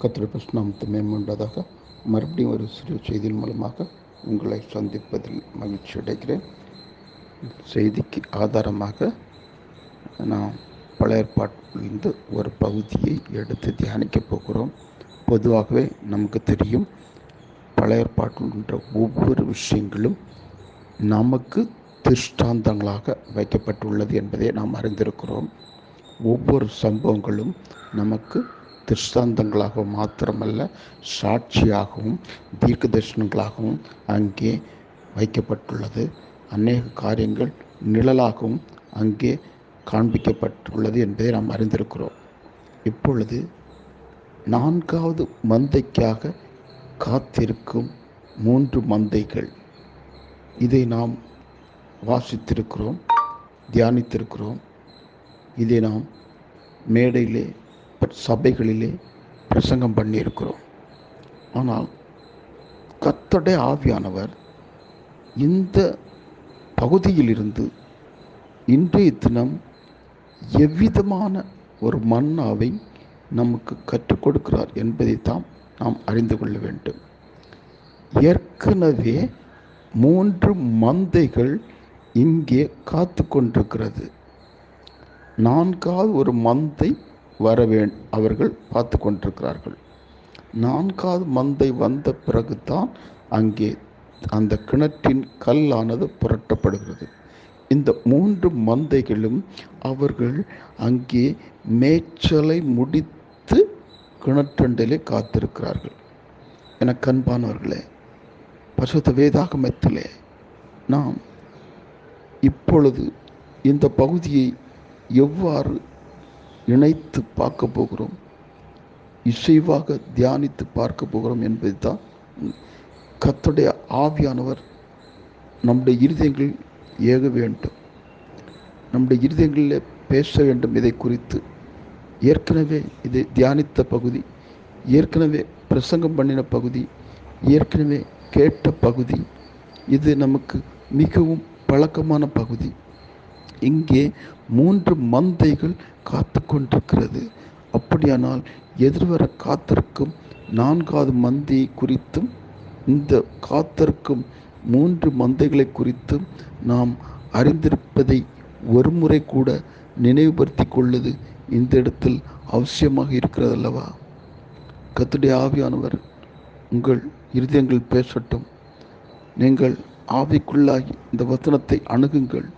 கத்திர நாமத்து மேம்பட்டதாக மறுபடியும் ஒரு சிறு செய்தியின் மூலமாக உங்களை சந்திப்பதில் மகிழ்ச்சி அடைகிறேன். செய்திக்கு ஆதாரமாக நாம் பழைய ஏற்பாட்டிலிருந்து ஒரு பகுதியை எடுத்து தியானிக்கப் போகிறோம். பொதுவாகவே நமக்கு தெரியும் பழைய ஏற்பாட்டில் ஒவ்வொரு விஷயங்களும் நமக்கு திருஷ்டாந்தங்களாக வைக்கப்பட்டுள்ளது என்பதை நாம் அறிந்திருக்கிறோம். ஒவ்வொரு சம்பவங்களும் நமக்கு திருஷ்டாந்தங்களாக மாத்திரமல்ல சாட்சியாகவும் தீர்க்க தரிசனங்களாகவும் அங்கே வைக்கப்பட்டுள்ளது. அநேக காரியங்கள் நிழலாகவும் அங்கே காண்பிக்கப்பட்டுள்ளது என்பதை நாம் அறிந்திருக்கிறோம். இப்பொழுது நான்காவது மந்தைக்காக காத்திருக்கும் மூன்று மந்தைகள். இதை நாம் வாசித்திருக்கிறோம் தியானித்திருக்கிறோம். இதை நாம் மேடையிலே சபைகளிலே பிரசங்கம் பண்ணியிருக்கிறோம். ஆனால் கத்தடை ஆவியானவர் இந்த பகுதியிலிருந்து இன்றைய தினம் எவ்விதமான ஒரு மன்னாவை நமக்கு கற்றுக் கொடுக்கிறார் என்பதைத்தான் நாம் அறிந்து கொள்ள வேண்டும். ஏற்கனவே மூன்று மந்தைகள் இங்கே காத்து கொண்டிருக்கிறது நான்காவது ஒரு மந்தை வரவேண் அவர்கள் பார்த்து கொண்டிருக்கிறார்கள். நான்காவது மந்தை வந்த பிறகுதான் அங்கே அந்த கிணற்றின் கல்லானது புரட்டப்படுகிறது. இந்த மூன்று மந்தைகளும் அவர்கள் அங்கே மேய்ச்சலை முடித்து கிணற்றண்டிலே காத்திருக்கிறார்கள். என கண்பானவர்களே பசுத்த வேதாகமத்திலே நாம் இப்பொழுது இந்த பகுதியை எவ்வாறு இணைத்து பார்க்க போகிறோம். இசைவாக தியானித்து பார்க்க போகிறோம் என்பது தான் கத்துடைய ஆவியானவர் நம்முடைய இருதயங்களில் ஏக வேண்டும். நம்முடைய இருதயங்களில் பேச வேண்டும் இதை குறித்து. ஏற்கனவே இதை தியானித்த பகுதி ஏற்கனவே பிரசங்கம் பண்ணின பகுதி ஏற்கனவே கேட்ட பகுதி இது நமக்கு மிகவும் பழக்கமான பகுதி. இங்கே மூன்று மந்தைகள் காத்து கொண்டிருக்கிறது அப்படியானால் எதிர்வர காத்திருக்கும் நான்காவது மந்தையை குறித்தும் இந்த காத்திருக்கும் மூன்று மந்தைகளை குறித்தும் நாம் அறிந்திருப்பதை ஒரு முறை கூட நினைவுபடுத்தி கொள்வது இந்த இடத்தில் அவசியமாக இருக்கிறது அல்லவா கத்துடைய ஆவியானவர் உங்கள் இருதயங்கள் பேசட்டும். நீங்கள் ஆவிக்குள்ளாகி இந்த வசனத்தை அணுகுங்கள்.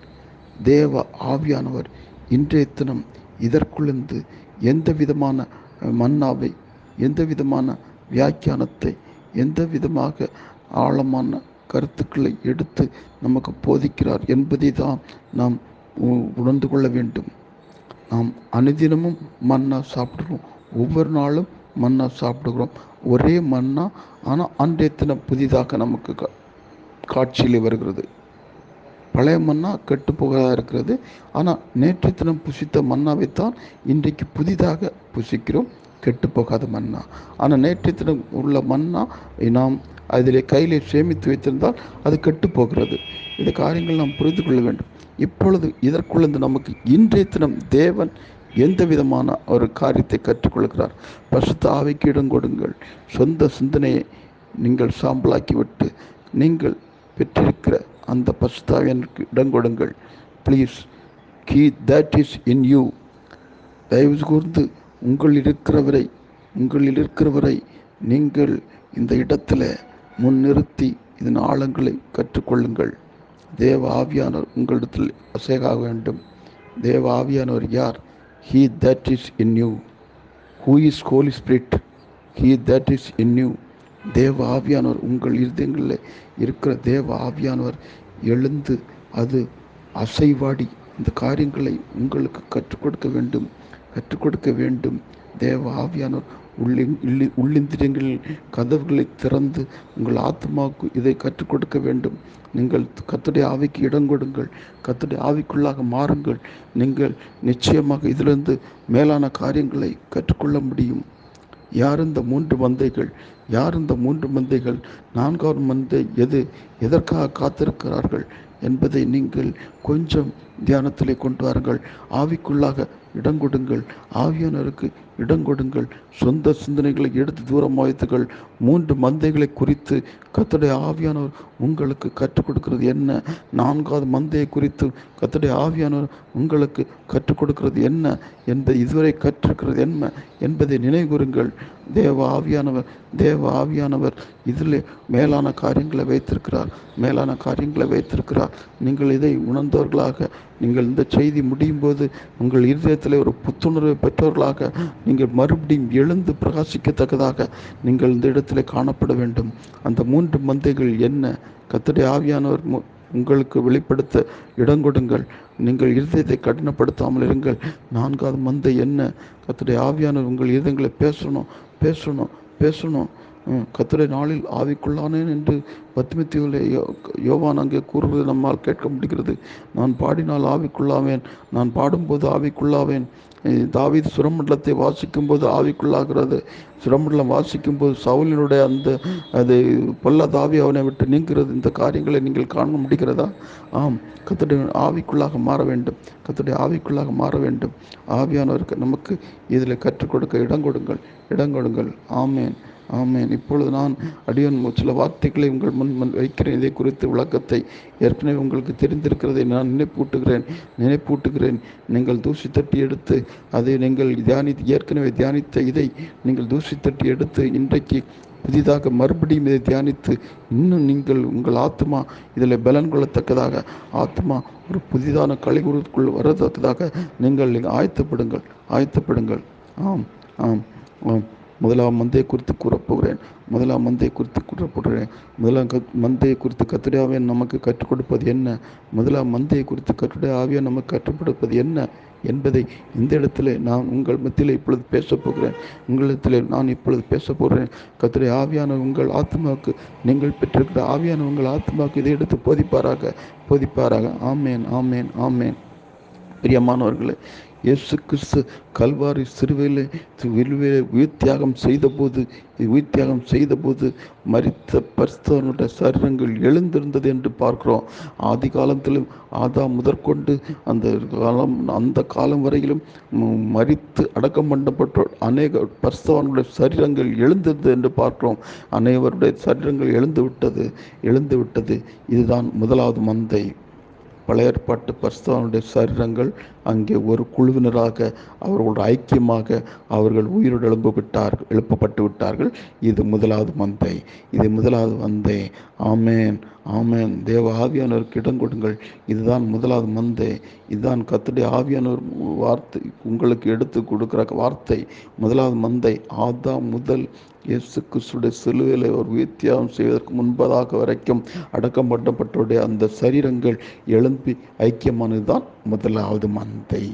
தேவ ஆவியானவர் இன்றைய தினம் இதற்குள்ளிருந்து எந்த விதமான மன்னாவை எந்த விதமான வியாக்கியானத்தை எந்த விதமாக ஆழமான கருத்துக்களை எடுத்து நமக்கு போதிக்கிறார் என்பதை தான் நாம் உணர்ந்து கொள்ள வேண்டும். நாம் அனுதினமும் மன்னா சாப்பிடுறோம் ஒவ்வொரு நாளும் மன்னா சாப்பிடுகிறோம். ஒரே மன்னா ஆனால் அன்றைய தினம் புதிதாக நமக்கு காட்சியில் வருகிறது. பழைய மன்னா கெட்டு போகிறதா இருக்கிறது. ஆனால் நேற்று தினம் புசித்த மண்ணாவைத்தான் இன்றைக்கு புதிதாக புசிக்கிறோம். கெட்டு போகாத மண்ணா ஆனால் நேற்று தினம் உள்ள மண்ணா நாம் அதில் கையில் சேமித்து வைத்திருந்தால் அது கெட்டு போகிறது. இந்த காரியங்கள் நாம் புரிந்து கொள்ள வேண்டும். இப்பொழுது இதற்குள்ளது நமக்கு இன்றைய தினம் தேவன் எந்த விதமான ஒரு காரியத்தை கற்றுக்கொள்கிறார்? பசுத்த ஆவைக்கு இடம் கொடுங்கள். சொந்த சிந்தனையை நீங்கள் சாம்பலாக்கிவிட்டு நீங்கள் பெற்றிருக்கிற அந்த பசுத்தாவியனுக்கு இடம் கொடுங்கள். Please he that is in you தயவு கூர்ந்து உங்கள் இருக்கிறவரை உங்களில் இருக்கிறவரை நீங்கள் இந்த இடத்துல முன்னிறுத்தி இதன் ஆழங்களை கற்றுக்கொள்ளுங்கள். தேவ ஆவியானவர் உங்களிடத்தில் அசேகாக வேண்டும். தேவ ஆவியானவர் யார்? He that is in you who is holy spirit he that is in you தேவ ஆவியானவர் உங்கள் இருதயங்களில் இருக்கிற தேவ ஆவியானவர் எழுந்து அது அசைவாடி. இந்த காரியங்களை உங்களுக்கு கற்றுக் கொடுக்க வேண்டும். கற்றுக் கொடுக்க வேண்டும். தேவ ஆவியானவர் உள்ளி உள்ளிந்திரியங்களில் கதவுகளை திறந்து உங்கள் ஆத்மாவுக்கு இதை கற்றுக் கொடுக்க வேண்டும். நீங்கள் கத்துடைய ஆவிக்கு இடம் கொடுங்கள். கத்துடைய ஆவிக்குள்ளாக மாறுங்கள். நீங்கள் நிச்சயமாக இதிலிருந்து மேலான காரியங்களை கற்றுக்கொள்ள முடியும். யார் இந்த மூன்று மந்தைகள்? யார் இந்த மூன்று மந்தைகள்? நான்காவது மந்தை எது? எதற்காக காத்திருக்கிறார்கள்? என்பதை நீங்கள் கொஞ்சம் தியானத்திலே கொண்டு வாருங்கள். ஆவிக்குள்ளாக இடம் கொடுங்கள். ஆவியானருக்கு இடம் கொடுங்கள். சொந்த சிந்தனைகளை எடுத்து தூரம் வாய்த்துகள் மூன்று மந்தைகளை குறித்து கத்தடைய ஆவியானவர் உங்களுக்கு கற்றுக் கொடுக்கிறது என்ன? நான்காவது மந்தையை குறித்து கத்தடைய ஆவியானவர் உங்களுக்கு கற்றுக் கொடுக்கிறது என்ன? என்பதை இதுவரை கற்றிருக்கிறது என்ன? என்பதை நினைவுறுங்கள் தேவ ஆவியானவர் தேவ ஆவியானவர் இதில் மேலான காரியங்களை வைத்திருக்கிறார். மேலான காரியங்களை வைத்திருக்கிறார். நீங்கள் இதை உணர்ந்தவர்களாக நீங்கள் இந்த செய்தி முடியும் போது உங்கள் இருதயத்தில் ஒரு புத்துணர்வை பெற்றவர்களாக நீங்கள் மறுபடியும் எழுந்து பிரகாசிக்கத்தக்கதாக நீங்கள் இந்த இடத்துல காணப்பட வேண்டும். அந்த மூன்று மந்தைகள் என்ன? கத்தடி ஆவியானவர் உங்களுக்கு வெளிப்படுத்த இடம் கொடுங்கள். நீங்கள் இருதயத்தை கடினப்படுத்தாமல் இருங்கள். நான்காவது மந்தை என்ன? கத்தடி ஆவியானவர் உங்கள் இருதயங்களை பேசணும் பேசணும் பேசணும். ம், நாளில் ஆவிக்குள்ளானேன் என்று பத்மித்தியில் யோவான் அங்கே கூறுவது நம்மால் கேட்க முடிகிறது. நான் பாடினால் ஆவிக்குள்ளாவேன். நான் பாடும்போது ஆவிக்குள்ளாவேன். தாவித் சுரமண்டலத்தை சுரமண்டலத்தை வாசிக்கும்போது ஆவிக்குள்ளாகிறது. சுரமண்டலம் வாசிக்கும்போது சவுலினுடைய அந்த அது பொல்ல தாவி அவனை விட்டு நீங்கிறது இந்த காரியங்களை நீங்கள் காண முடிகிறதா? ஆம். கத்துடைய ஆவிக்குள்ளாக மாற வேண்டும். கத்துடைய ஆவிக்குள்ளாக மாற வேண்டும். ஆவியானவருக்கு நமக்கு இதில் கற்றுக் கொடுக்க இடம் கொடுங்கள். இடம் கொடுங்கள். ஆமேன். ஆமேன். இப்பொழுது நான் அடியோன் சில வார்த்தைகளை உங்கள் முன் முன் வைக்கிறேன். இதை குறித்து விளக்கத்தை ஏற்கனவே உங்களுக்கு தெரிந்திருக்கிறதை நான் நினைப்பூட்டுகிறேன். நினைப்பூட்டுகிறேன். நீங்கள் தூசி தட்டி எடுத்து அதை நீங்கள் தியானி ஏற்கனவே தியானித்த இதை நீங்கள் தூசி தட்டி எடுத்து இன்றைக்கு புதிதாக மறுபடியும் இதை தியானித்து இன்னும் நீங்கள் உங்கள் ஆத்மா இதில் பலன் கொள்ளத்தக்கதாக ஆத்மா ஒரு புதிதான கலைகுருக்குள் வரத்தக்கதாக நீங்கள் ஆயத்தப்படுங்கள். ஆயத்தப்படுங்கள். ஆம் ஆம் ஆம். முதலாம் மந்தையை குறித்து கூறப்போகிறேன். முதலாம் மந்தையை குறித்து கூறப்படுகிறேன். முதலாம் கத் மந்தையை குறித்து கத்துடைய நமக்கு கற்றுக் கொடுப்பது என்ன? முதலாம் மந்தையை குறித்து கத்துடைய ஆவியா நமக்கு கற்றுக் கொடுப்பது என்ன என்பதை இந்த இடத்துல நான் உங்கள் மத்தியில் இப்பொழுது பேசப் போகிறேன். உங்களிடத்தில் நான் இப்பொழுது பேச போகிறேன். கத்துடைய ஆவியான உங்கள் ஆத்மாவுக்கு நீங்கள் பெற்றிருக்கிற ஆவியான உங்கள் ஆத்மாவுக்கு இதை எடுத்து போதிப்பாராக? போதிப்பாராக. ஆமேன் ஆமேன் ஆமேன். பிரியமானவர்களே இயேசு கிறிஸ்து கல்வாரி சிறுவையில் வில்வே உயிர் தியாகம் செய்தபோது உயிர் தியாகம் செய்தபோது மறித்த பரிசுத்தவனுடைய சரீரங்கள் எழுந்திருந்தது என்று பார்க்கிறோம். ஆதி காலத்திலும் ஆதா முதற்கொண்டு அந்த காலம் அந்த காலம் வரையிலும் மறித்து அடக்கம் பண்ணப்பட்ட அநேக பரிசுத்தவனுடைய சரீரங்கள் எழுந்திருந்தது என்று பார்க்கிறோம். அனைவருடைய சரீரங்கள் எழுந்து விட்டது எழுந்து விட்டது. இதுதான் முதலாவது மந்தை. பழைய ஏற்பாட்டு பரிசுத்தவானுடைய சரீரங்கள் அங்கே ஒரு குழுவினராக அவர்களோட ஐக்கியமாக அவர்கள் உயிரோடு எழும்ப எழுப்பப்பட்டு விட்டார்கள். இது முதலாவது மந்தை. இது முதலாவது மந்தை. ஆமேன். ஆமேன். தேவ ஆவியானவருக்கு இடம் கொடுங்கள். இதுதான் முதலாவது மந்தை. இதுதான் கத்துடைய ஆவியானவர் வார்த்தை. உங்களுக்கு எடுத்து கொடுக்குற வார்த்தை. முதலாவது மந்தை. ஆதா முதல் இயேசு கிறிஸ்துடைய சிலுவையில் ஒரு வித்தியாசம் செய்வதற்கு முன்பதாக வரைக்கும் அடக்கம் பண்ணப்பட்டோடைய அந்த சரீரங்கள் எழும்பி ஐக்கியமானதுதான் முதலாவது மந்தை. தந்தை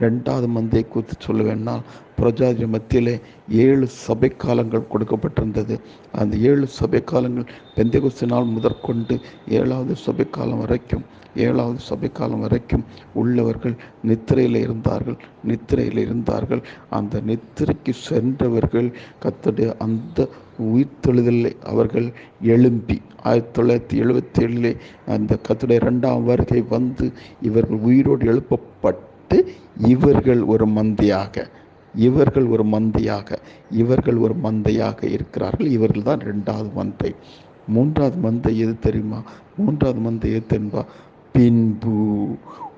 ரெண்டாவது மந்தை குறித்து சொல்ல பிரஜாதி மத்தியிலே ஏழு சபை காலங்கள் கொடுக்கப்பட்டிருந்தது. அந்த ஏழு சபை காலங்கள் பெந்தகுஸ்து நாள் முதற்கொண்டு ஏழாவது சபை காலம் வரைக்கும் ஏழாவது சபை காலம் வரைக்கும் உள்ளவர்கள் நித்திரையில் இருந்தார்கள் நித்திரையில் இருந்தார்கள். அந்த நித்திரைக்கு சென்றவர்கள் கத்தடைய அந்த உயிர்த்தெழுதலை அவர்கள் எழும்பி ஆயிரத்தி தொள்ளாயிரத்தி எழுபத்தி ஏழிலே அந்த கத்துடைய ரெண்டாம் வருகை வந்து இவர்கள் உயிரோடு எழுப்பப்பட்டு இவர்கள் ஒரு மந்தியாக இவர்கள் ஒரு மந்தையாக இவர்கள் ஒரு மந்தையாக இருக்கிறார்கள். இவர்கள் தான் ரெண்டாவது மந்தை. மூன்றாவது மந்தை எது தெரியுமா? மூன்றாவது மந்தை எது தெரியுமா? பின்பு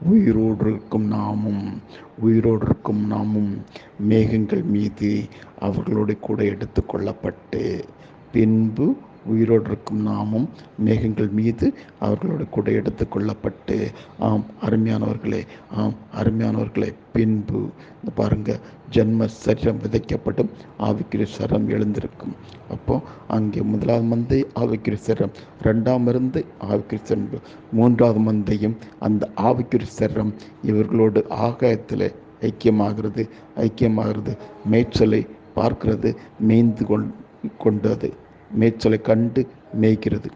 உயிரோடு இருக்கும் நாமும் உயிரோடு இருக்கும் நாமும் மேகங்கள் மீது அவர்களோடு கூட எடுத்து கொள்ளப்பட்டு பின்பு உயிரோடு இருக்கும் நாமும் மேகங்கள் மீது அவர்களோடு கூட எடுத்து கொள்ளப்பட்டு ஆம் அருமையானவர்களே ஆம் அருமையானவர்களே பின்பு இந்த பாருங்க ஜென்ம சரீரம் விதைக்கப்பட்டும் ஆவிக்குரிய சரம் எழுந்திருக்கும். அப்போ அங்கே முதலாவது மந்தை ஆவிக்குரிய சரம் ரெண்டாம் மருந்து ஆவிக்குரிய சரம் மூன்றாவது மந்தையும் அந்த ஆவிக்குரிய சரம் இவர்களோடு ஆகாயத்தில் ஐக்கியமாகிறது ஐக்கியமாகிறது மேய்ச்சலை பார்க்கிறது மேய்ந்து கொண் கொண்டது. மேய்ச்சலை கண்டு மேய்க்கிறது.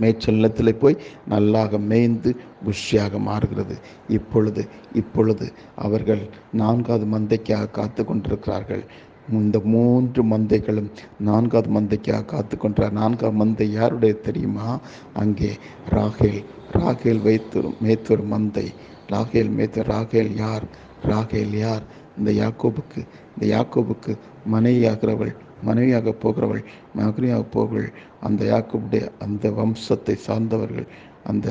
மேய்ச்சல் நிலத்தில் போய் நல்லாக மேய்ந்து புஷ்டியாக மாறுகிறது. இப்பொழுது இப்பொழுது அவர்கள் நான்காவது மந்தைக்காக காத்து கொண்டிருக்கிறார்கள். இந்த மூன்று மந்தைகளும் நான்காவது மந்தைக்காக காத்து கொண்டார் நான்காவது மந்தை யாருடைய தெரியுமா? அங்கே ராகேல் ராகேல் வைத்து மேய்த்தொரு மந்தை. ராகேல் மேய்த்த ராகேல் யார்? ராகேல் யார்? இந்த யாக்கோபுக்கு இந்த யாக்கோபுக்கு மனைவியாகிறவள் மனைவியாக போகிறவள் மகனியாக போகிறவள் அந்த யாக்கோபுடைய அந்த வம்சத்தை சார்ந்தவர்கள் அந்த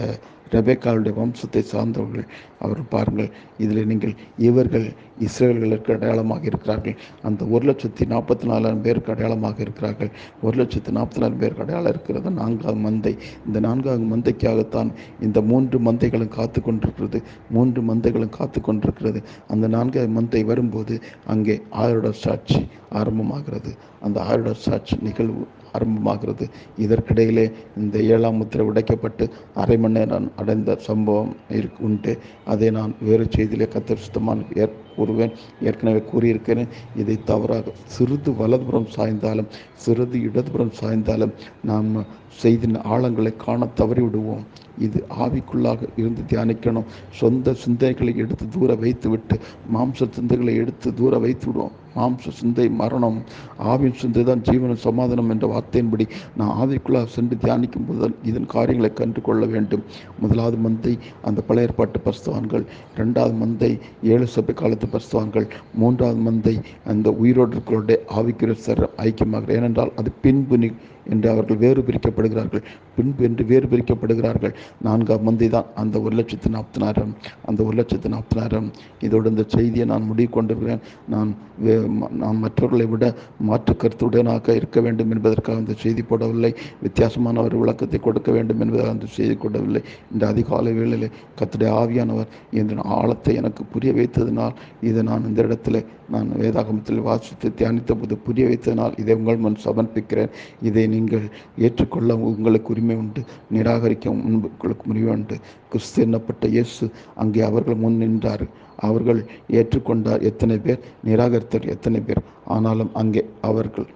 ரெபேக்காளுடைய வம்சத்தை சார்ந்தவர்கள் அவர் பாருங்கள். இதில் நீங்கள் இவர்கள் இஸ்ரேல்களுக்கு அடையாளமாக இருக்கிறார்கள். அந்த ஒரு லட்சத்தி நாற்பத்தி நாலாயிரம் பேருக்கு அடையாளமாக இருக்கிறார்கள். ஒரு லட்சத்தி நாற்பத்தி நாலாயிரம் பேருக்கு அடையாளம் இருக்கிறது. நான்காவது மந்தை. இந்த நான்காவது மந்தைக்காகத்தான் இந்த மூன்று மந்தைகளும் காத்து கொண்டிருக்கிறது. மூன்று மந்தைகளும் காத்து கொண்டிருக்கிறது. அந்த நான்காவது மந்தை வரும்போது அங்கே ஆயுட சாட்சி ஆரம்பமாகிறது. அந்த ஆயுட சாட்சி நிகழ்வு ஆரம்பமாகிறது. இதற்கிடையிலே இந்த ஏழாம் முத்திரை உடைக்கப்பட்டு அரை மணி நேரம் அடைந்த சம்பவம் இருக்கு உண்டு. அதை நான் வேறு செய்தியிலே கத்தர் சுத்தமான ஏற் கூறுவேன். ஏற்கனவே கூறியிருக்கிறேன். இதை தவறாக சிறிது வலதுபுறம் சாய்ந்தாலும் சிறிது இடதுபுறம் சாய்ந்தாலும் நாம் செய்தின் ஆழங்களை காண தவறிவிடுவோம். இது ஆவிக்குள்ளாக இருந்து தியானிக்கணும். சொந்த சிந்தனைகளை எடுத்து தூர வைத்துவிட்டு மாம்ச சிந்தைகளை எடுத்து தூர வைத்து விடுவோம் மாம்ச சிந்தை மரணம் ஆவின் சிந்தை தான் ஜீவன சமாதானம் என்ற வார்த்தையின்படி நான் ஆவிக்குள்ளாக சென்று தியானிக்கும் போது இதன் காரியங்களை கண்டு கொள்ள வேண்டும். முதலாவது மந்தை அந்த பழைய ஏற்பாட்டு பரிசுவான்கள் ரெண்டாவது மந்தை ஏழு சபை காலத்து பரிசுவான்கள் மூன்றாவது மந்தை அந்த உயிரோடுகளுடைய ஆவிக்குரிய சர ஐக்கியமாகிறேன் ஏனென்றால் அது பின்பு என்று அவர்கள் வேறு பிரிக்கப்படுகிறார்கள். பின்பு என்று வேறு பிரிக்கப்படுகிறார்கள். நான்காம் மந்தி தான். அந்த ஒரு லட்சத்து நாற்பதினாயிரம் அந்த ஒரு லட்சத்து நாற்பதினாயிரம் இதோடு இந்த செய்தியை நான் முடிவு கொண்டிருக்கிறேன் நான் வே- ம- நான் மற்றவர்களை விட மாற்று கருத்துடனாக இருக்க வேண்டும் என்பதற்காக அந்த செய்தி போடவில்லை. வித்தியாசமான ஒரு விளக்கத்தை கொடுக்க வேண்டும் என்பதாக அந்த செய்தி கொடவில்லை இந்த அதிகாலை வேளையில் கத்துடைய ஆவியானவர் இந்த ஆழத்தை எனக்கு புரிய வைத்ததினால் இதை நான் இந்த இடத்துல நான் வேதாகமத்தில் வாசித்து தியானித்த போது புரிய வைத்ததினால் இதை உங்கள் முன் சமர்ப்பிக்கிறேன். இதை நீங்கள் ஏற்றுக்கொள்ள உங்களுக்கு உரிமை உண்டு நிராகரிக்க உங்களுக்கு உரிமை உண்டு. கிறிஸ்து எண்ணப்பட்ட இயேசு அங்கே அவர்கள் முன் நின்றார். அவர்கள் ஏற்றுக்கொண்டார். எத்தனை பேர்? நிராகரித்தார் எத்தனை பேர்? ஆனாலும் அங்கே அவர்கள்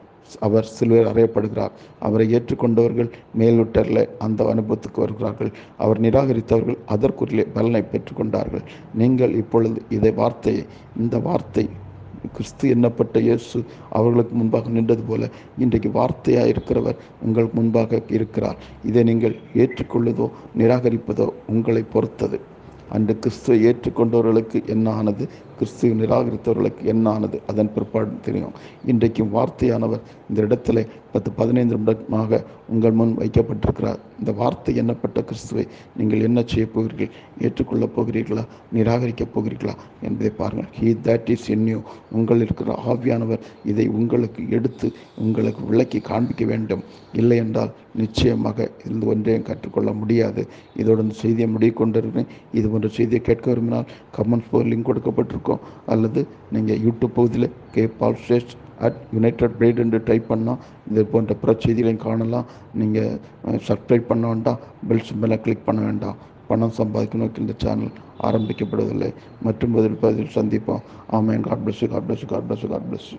அவர் சிலுவையில் அறையப்படுகிறார். அவரை ஏற்றுக்கொண்டவர்கள் மேல்விட்டரில் அந்த அனுபவத்துக்கு வருகிறார்கள். அவர் நிராகரித்தவர்கள் அதற்குரிய பலனை பெற்றுக்கொண்டார்கள். நீங்கள் இப்பொழுது இதை வார்த்தையை இந்த வார்த்தை கிறிஸ்து எண்ணப்பட்ட இயேசு அவர்களுக்கு முன்பாக நின்றது போல இன்றைக்கு வார்த்தையாக இருக்கிறவர் உங்களுக்கு முன்பாக இருக்கிறார். இதை நீங்கள் ஏற்றுக்கொள்வதோ நிராகரிப்பதோ உங்களை பொறுத்தது. அன்று கிறிஸ்துவை ஏற்றுக்கொண்டவர்களுக்கு என்ன ஆனது கிறிஸ்துவை நிராகரித்தவர்களுக்கு என்ன ஆனது அதன் பிற்பாடு தெரியும். இன்றைக்கும் வார்த்தையானவர் இந்த இடத்துல பத்து பதினைந்து நிமிடமாக உங்கள் முன் வைக்கப்பட்டிருக்கிறார். இந்த வார்த்தை எண்ணப்பட்ட கிறிஸ்துவை நீங்கள் என்ன செய்ய போகிறீர்கள்? ஏற்றுக்கொள்ளப் போகிறீர்களா? நிராகரிக்கப் போகிறீர்களா? என்பதை பாருங்கள். ஹீ தட் இஸ் என்யூ உங்கள் இருக்கிற ஆவியானவர் இதை உங்களுக்கு எடுத்து உங்களுக்கு விளக்கி காண்பிக்க வேண்டும். இல்லை என்றால் நிச்சயமாக இருந்து ஒன்றையும் கற்றுக்கொள்ள முடியாது. இதோட இந்த செய்தியை முடிவு கொண்டிருக்கிறேன் இது போன்ற செய்தியை கேட்க விரும்பினால் கமெண்ட்ஸ் போர் லிங்க் கொடுக்கப்பட்டிருக்கோம். அல்லது நீங்கள் யூடியூப் பகுதியில் K Paul state at United pride என்று டைப் பண்ணால் இது போன்ற பிற செய்திகளையும் காணலாம். நீங்கள் சப்ஸ்கிரைப் பண்ண வேண்டாம் பெல் சிம்பலை கிளிக் பண்ண வேண்டாம். பணம் சம்பாதிக்கணும் நோக்கி இந்த சேனல் ஆரம்பிக்கப்படுவதில்லை மற்றும் பதில் பதில் சந்திப்போம். ஆமேன். God bless God bless God bless God bless